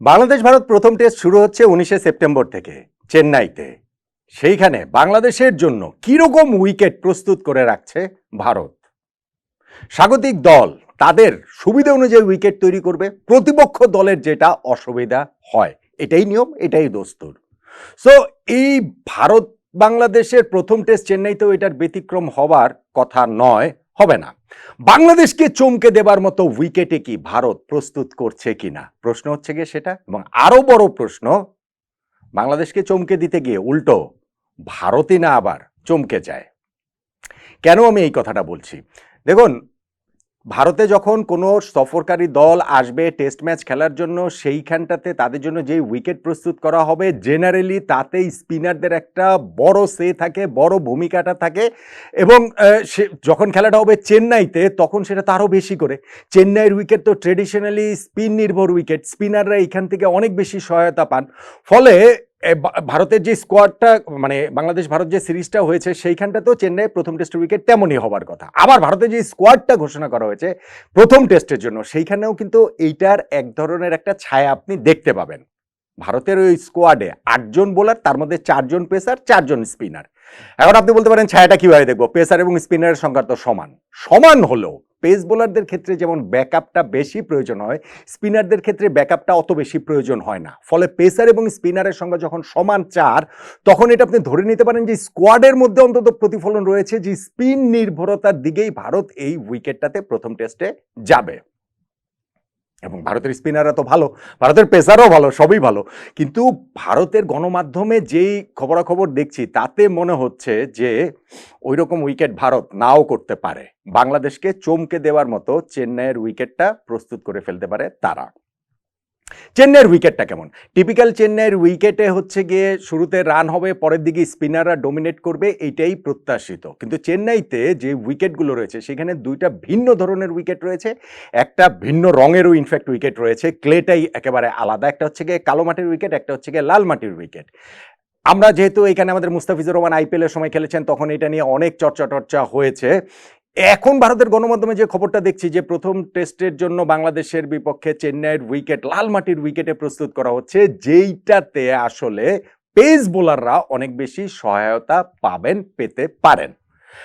বাংলাদেশ ভারত প্রথম টেস্ট শুরু হচ্ছে উনিশে সেপ্টেম্বর থেকে, চেন্নাইতে। সেইখানে বাংলাদেশের জন্য কীরকম উইকেট প্রস্তুত করে রাখছে ভারত? স্বাগতিক দল তাদের সুবিধা অনুযায়ী উইকেট তৈরি করবে, প্রতিপক্ষ দলের যেটা অসুবিধা হয়, এটাই নিয়ম, এটাই দস্তুর। সো এই ভারত বাংলাদেশের প্রথম টেস্ট চেন্নাইতেও এটার ব্যতিক্রম হবার কথা নয়, হবে না। বাংলাদেশকে চমকে দেবার মতো উইকেটে কি ভারত প্রস্তুত করছে কিনা? প্রশ্ন হচ্ছে গিয়ে সেটা। এবং আরও বড় প্রশ্ন, বাংলাদেশকে চমকে দিতে গিয়ে উল্টো ভারতই না আবার চমকে যায়। কেন আমি এই কথাটা বলছি? দেখুন ভারতে যখন কোনো সফরকারী দল আসবে টেস্ট ম্যাচ খেলার জন্য, সেইখানটাতে তাদের জন্য যে উইকেট প্রস্তুত করা হবে জেনারেলি তাতে স্পিনারদের একটা বড় সে থাকে, বড় ভূমিকাটা থাকে। এবং সে যখন খেলাটা হবে চেন্নাইতে, তখন সেটা তারও বেশি করে। চেন্নাইয়ের উইকেট তো ট্রেডিশনালি স্পিন নির্ভর উইকেট, স্পিনাররা এখান থেকে অনেক বেশি সহায়তা পান। ফলে ভারতের যে স্কোয়াডটা মানে বাংলাদেশ ভারত যে সিরিজটা হয়েছে, সেইখানটাতেও চেন্নাই প্রথম টেস্টের উইকেট তেমনই হবার কথা। আবার ভারতের যে স্কোয়াডটা ঘোষণা করা হয়েছে, প্রথম টেস্টের জন্য, সেইখানেও কিন্তু এইটার এক ধরনের একটা ছায়া আপনি দেখতে পাবেন। ভারতের ওই স্কোয়াডে আটজন বোলার, তার মধ্যে চারজন পেসার, চারজন স্পিনার। এখন আপনি বলতে পারেন, ছায়াটা কীভাবে দেখব? পেসার এবং স্পিনারের সংখ্যা তো সমান। সমান হলেও পেস বোলারদের ক্ষেত্রে যেমন ব্যাকআপটা বেশি প্রয়োজন হয়, স্পিনারদের ক্ষেত্রে ব্যাকআপটা অত বেশি প্রয়োজন হয় না। ফলে পেসার এবং স্পিনারের সঙ্গে যখন সমান চার, তখন এটা আপনি ধরে নিতে পারেন যে স্কোয়াডের মধ্যে অন্তত প্রতিফলন রয়েছে যে স্পিন নির্ভরতার দিকেই ভারত এই উইকেটটাতে প্রথম টেস্টে যাবে। এবং ভারতের স্পিনাররা তো ভালো, ভারতের পেসারও ভালো, সবই ভালো। কিন্তু ভারতের গণমাধ্যমে যেই খবরাখবর দেখছি, তাতে মনে হচ্ছে যে ওই রকম উইকেট ভারত নাও করতে পারে। বাংলাদেশকে চমকে দেওয়ার মতো চেন্নাইয়ের উইকেটটা প্রস্তুত করে ফেলতে পারে তারা। চেন্নাইয়ের উইকেটটা কেমন? টিপিক্যাল চেন্নাইয়ের উইকেটে হচ্ছে গিয়ে শুরুতে রান হবে, পরের দিকে স্পিনাররা ডোমিনেট করবে এইটাই প্রত্যাশিত। কিন্তু চেন্নাইতে যে উইকেটগুলো রয়েছে, সেখানে দুইটা ভিন্ন ধরনের উইকেট রয়েছে। একটা ভিন্ন রঙেরও ইনফ্যাক্ট উইকেট রয়েছে। ক্লেটাই একেবারে আলাদা। একটা হচ্ছে গিয়ে কালো মাটির উইকেট একটা হচ্ছে গিয়ে লাল মাটির উইকেট আমরা যেহেতু এখানে আমাদের মুস্তাফিজুর রহমান আইপিএলের সময় খেলেছেন, তখন এটা নিয়ে অনেক চর্চা টর্চা হয়েছে। এখন ভারতের গণমাধ্যমে যে খবরটা দেখছি যে প্রথম টেস্টের জন্য বাংলাদেশের বিপক্ষে চেন্নাইয়ের উইকেট, লাল মাটির উইকেটে প্রস্তুত করা হচ্ছে। যেইটাতে আসলে পেস বোলাররা অনেক বেশি সহায়তা পাবেন, পেতে পারেন।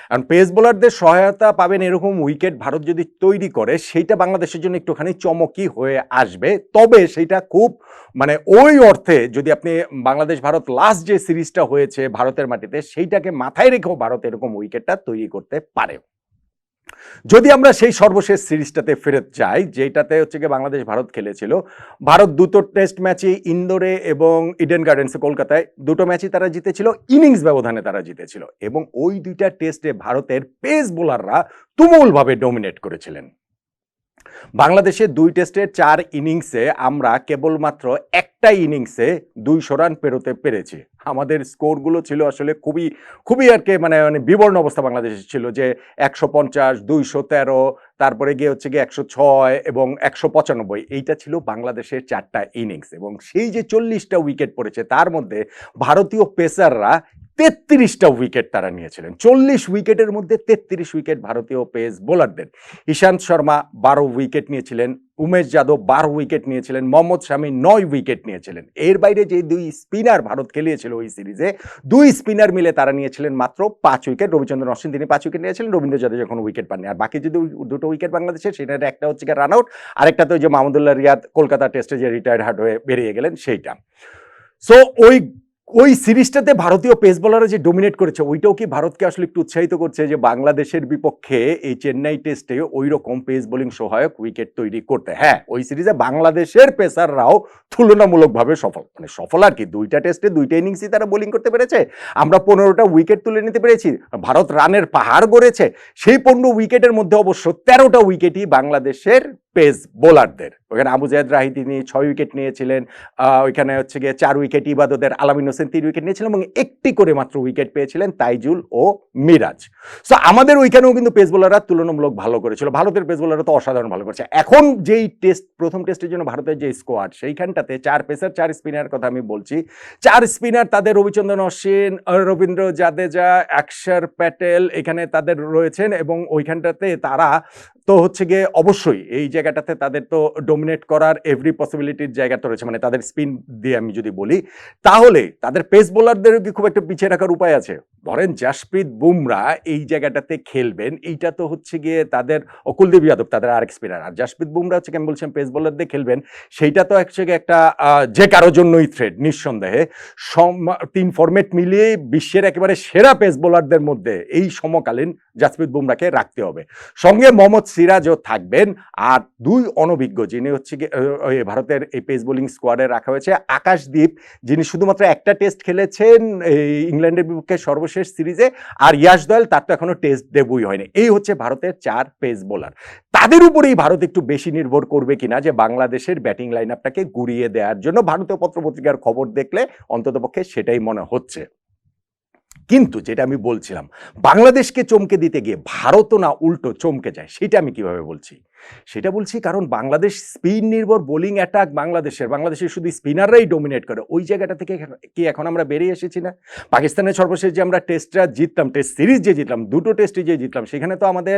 কারণ পেস বোলারদের সহায়তা পাবেন এরকম উইকেট ভারত যদি তৈরি করে, সেইটা বাংলাদেশের জন্য একটুখানি চমকি হয়ে আসবে। তবে সেইটা খুব মানে ওই অর্থে যদি আপনি বাংলাদেশ, ভারত লাস্ট যে সিরিজটা হয়েছে ভারতের মাটিতে, সেইটাকে মাথায় রেখেও ভারত এরকম উইকেটটা তৈরি করতে পারে। যদি আমরা সেই সর্বশেষ সিরিজটাতে ফেরত যাই, যেটাতে হচ্ছে গিয়ে বাংলাদেশ ভারত খেলেছিল, ভারত দুটো টেস্ট ম্যাচে ইন্দোরে এবং ইডেন গার্ডেন্সে কলকাতায় দুটো ম্যাচই তারা জিতেছিল, ইনিংস ব্যবধানে তারা জিতেছিল এবং ওই দুইটা টেস্টে ভারতের পেস বোলাররা তুমুলভাবে ডোমিনেট করেছিলেন। বাংলাদেশের দুই টেস্টের চার ইনিংসে আমরা কেবলমাত্র একটা ইনিংসে দুইশো রান পেরোতে পেরেছি। আমাদের স্কোরগুলো ছিল আসলে খুবই খুবই আর কি মানে মানে বিবর্ণ অবস্থা বাংলাদেশের ছিল যে একশো পঞ্চাশ, দুইশো তেরো, তারপরে গিয়ে হচ্ছে গিয়ে একশো ছয় এবং একশো পঁচানব্বই। এইটা ছিল বাংলাদেশের চারটা ইনিংস এবং সেই যে চল্লিশটা উইকেট পড়েছে তার মধ্যে ভারতীয় পেসাররা তেত্রিশটা উইকেট তারা নিয়েছিলেন। চল্লিশ উইকেটের মধ্যে তেত্রিশ উইকেট ভারতীয় পেস বোলারদের ইশান্ত শর্মা বারো উইকেট নিয়েছিলেন, উমেশ যাদব বারো উইকেট নিয়েছিলেন, মোহাম্মদ শামী নয় উইকেট নিয়েছিলেন। এর বাইরে যে দুই স্পিনার ভারত খেলিয়েছিল ওই সিরিজে দুই স্পিনার মিলে তারা নিয়েছিলেন মাত্র পাঁচ উইকেট। রবিচন্দ্রন অশ্বিন তিনি পাঁচ উইকেট নিয়েছিলেন, রবীন্দ্র জাদেজা কোনো উইকেট পাননি। আর বাকি যদি দুটো উইকেট বাংলাদেশের, সেটার একটা হচ্ছে রান আউট আরেকটা তো যে মাহমুদুল্লাহ রিয়াদ কলকাতা টেস্টে যে রিটায়ার্ড হার্ট হয়ে বেরিয়ে গেলেন, সেইটা। সো ওই ওই সিরিজটাতে ভারতীয় পেস বোলাররা যে ডোমিনেট করেছে, ওইটাও কি ভারতকে আসলে একটু উৎসাহিত করছে যে বাংলাদেশের বিপক্ষে এই চেন্নাই টেস্টে ওই রকম পেস বোলিং সহায়ক উইকেট তৈরি করতে? হ্যাঁ ওই সিরিজে বাংলাদেশের পেসাররাও তুলনামূলকভাবে সফল। মানে সফল আর কি, দুইটা টেস্টে দুইটা ইনিংসই তারা বোলিং করতে পেরেছে। আমরা পনেরোটা উইকেট তুলে নিতে পেরেছি। ভারত রানের পাহাড় গড়েছে। সেই পনেরো উইকেটের মধ্যে অবশ্য তেরোটা উইকেটই বাংলাদেশের পেস বোলারদের। ওখানে আবু জায়দ রাহি তিনি ছয় উইকেট নিয়েছিলেন ওইখানে হচ্ছে গিয়ে চার উইকেট ইবাদতের আলামিন হোসেন তিন উইকেট নিয়েছিলেন এবং একটি করে মাত্র উইকেট পেয়েছিলেন তাইজুল ও মিরাজ। সো আমাদের ওইখানেও কিন্তু পেস বোলাররা তুলনামূলক ভালো করেছিল। ভারতের পেস বোলাররা তো অসাধারণ ভালো করেছে। এখন যেই টেস্ট, প্রথম টেস্টের জন্য ভারতের যে স্কোয়াড সেইখানটাতে চার পেসার, চার স্পিনার কথা আমি বলছি। চার স্পিনার তাদের রবিচন্দ্রন অশ্বিন রবীন্দ্র জাদেজা অক্ষর প্যাটেল এখানে তাদের রয়েছেন এবং ওইখানটাতে তারা তো হচ্ছে গিয়ে অবশ্যই এই জায়গাটাতে তাদের তো ডোমিনেট করার এভরি পসিবিলিটির জায়গা তো রয়েছে মানে তাদের স্পিন দিয়ে আমি যদি বলি, তাহলে তাদের পেস বোলারদেরও কি খুব একটা পিছিয়ে রাখার উপায় আছে? ধরেন জাসপ্রীত বুমরা এই জায়গাটাতে খেলবেন এইটা তো হচ্ছে গিয়ে তাদের অকুলদেব যাদব তাদের আরেক স্পিনার আর জাসপ্রীত বুমরা হচ্ছে কেমন বলছেন পেস বোলারদের খেলবেন সেইটা তো অ্যাকচুয়ালি একটা যে কারোর জন্যই থ্রেড নিঃসন্দেহে। তিন ফরম্যাট মিলিয়ে বিশ্বের একেবারে সেরা পেস বোলারদের মধ্যে এই সমকালীন জাসপ্রীত বুমরাকে রাখতে হবে। সঙ্গে মোহাম্মদ সিরাজও থাকবেন আর দুই অনভিজ্ঞ যিনি হচ্ছে গিয়ে, ভারতের এই পেস বোলিং স্কোয়াডে রাখা হয়েছে আকাশদীপ যিনি শুধুমাত্র একটা টেস্ট খেলেছেন এই ইংল্যান্ডের বিপক্ষে সর্বশেষ সিরিজে আর ইয়াশ দয়াল তার তো এখনও টেস্ট ডেবুই হয়নি। এই হচ্ছে ভারতের চার পেস বোলার তাদের উপরেই ভারত একটু বেশি নির্ভর করবে কিনা যে বাংলাদেশের ব্যাটিং লাইন আপটাকে গুড়িয়ে দেওয়ার জন্য ভারতীয় পত্রপত্রিকার খবর দেখলে অন্ততপক্ষে সেটাই মনে হচ্ছে। কিন্তু যেটা আমি বলছিলাম, বাংলাদেশকে চমকে দিতে গিয়ে ভারতও না উল্টো চমকে যায়, সেটা আমি কীভাবে বলছি? সেটা বলছি কারণ বাংলাদেশ স্পিন নির্ভর বোলিং অ্যাটাক বাংলাদেশের বাংলাদেশের শুধু স্পিনাররাই ডোমিনেট করে। ওই জায়গাটা থেকে কি এখন আমরা বেরিয়ে এসেছি না? পাকিস্তানের সর্বশেষ যে আমরা টেস্টটা জিতলাম, টেস্ট সিরিজ যে জিতলাম, দুটো টেস্টে যে জিতলাম, সেখানে তো আমাদের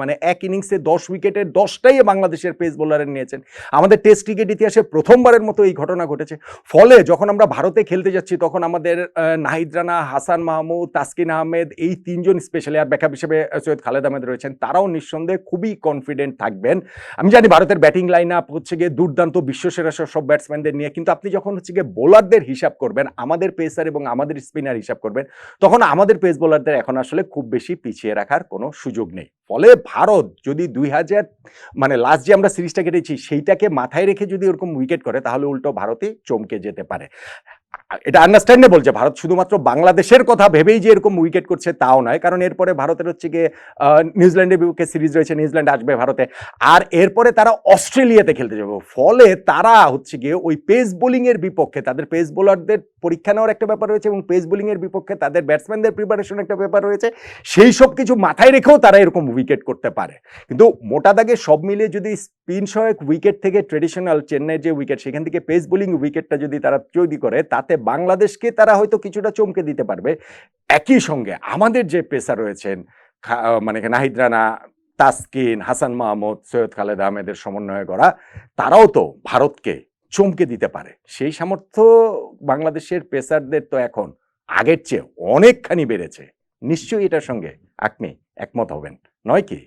মানে এক ইনিংসে দশ উইকেটের দশটাই বাংলাদেশের পেস বোলারের নিয়েছেন। আমাদের টেস্ট ক্রিকেট ইতিহাসে প্রথমবারের মতো এই ঘটনা ঘটেছে। ফলে যখন আমরা ভারতে খেলতে যাচ্ছি, তখন আমাদের নাহিদ রানা, হাসান মাহমুদ, তাসকিন আহমেদ, এই তিনজন স্পেশালি আর ব্যাকআপ হিসেবে সৈয়দ খালেদ আহমেদ রয়েছেন। তারাও নিঃসন্দেহে খুবই কনফিডেন্ট থাকবেন আমি জানি ভারতের ব্যাটিং লাইন আপ হচ্ছে গিয়ে দুর্দান্ত বিশ্বসেরা সব- ব্যাটসম্যানদের নিয়ে, কিন্তু আপনি যখন হচ্ছে গিয়ে বোলারদের হিসাব করবেন, আমাদের পেসার এবং আমাদের স্পিনার হিসাব করবেন, তখন আমাদের পেস বোলারদের এখন আসলে খুব বেশি পিছিয়ে রাখার কোনো সুযোগ নেই। ফলে ভারত যদি দুই হাজার মানে লাস্ট যে আমরা সিরিজটা কেটেছি, সেইটাকে মাথায় রেখে যদি ওরকম উইকেট করে, তাহলে উল্টো ভারতই চমকে যেতে পারে। এটা আন্ডারস্ট্যান্ডেবল যে ভারত শুধুমাত্র বাংলাদেশের কথা ভেবেই যে এরকম উইকেট করছে তাও নয়, কারণ এরপরে ভারতের হচ্ছে গিয়ে নিউজিল্যান্ডের বিপক্ষে সিরিজ রয়েছে, নিউজিল্যান্ড আসবে ভারতে। আর এরপরে তারা অস্ট্রেলিয়াতে খেলতে যাবে। ফলে তারা হচ্ছে গিয়ে ওই পেস বোলিংয়ের বিপক্ষে, তাদের পেস বোলারদের পরীক্ষা নেওয়ার একটা ব্যাপার রয়েছে এবং পেস বোলিংয়ের বিপক্ষে তাদের ব্যাটসম্যানদের প্রিপারেশন একটা ব্যাপার রয়েছে। সেই সব কিছু মাথায় রেখেও তারা এরকম উইকেট করতে পারে। কিন্তু মোটা দাগে সব মিলিয়ে যদি স্পিন সহায়ক উইকেট থেকে ট্রেডিশনাল চেন্নাইয়ের যে উইকেট সেখান থেকে পেস বোলিং উইকেটটা যদি তারা তৈরি করে, তাতে বাংলাদেশকে তারা হয়তো কিছুটা চমকে দিতে পারবে। একই সঙ্গে আমাদের যে পেসার রয়েছেন মানে নাহিদ রানা, তাসকিন, হাসান মাহমুদ, সৈয়দ খালেদ আহমেদের সমন্বয়ে গড়া, তারাও তো ভারতকে চমকে দিতে পারে। সেই সামর্থ্য বাংলাদেশের পেসারদের তো এখন আগের চেয়ে অনেকখানি বেড়েছে। নিশ্চয়ই এটার সঙ্গে আপনি একমত হবেন, নয় কি?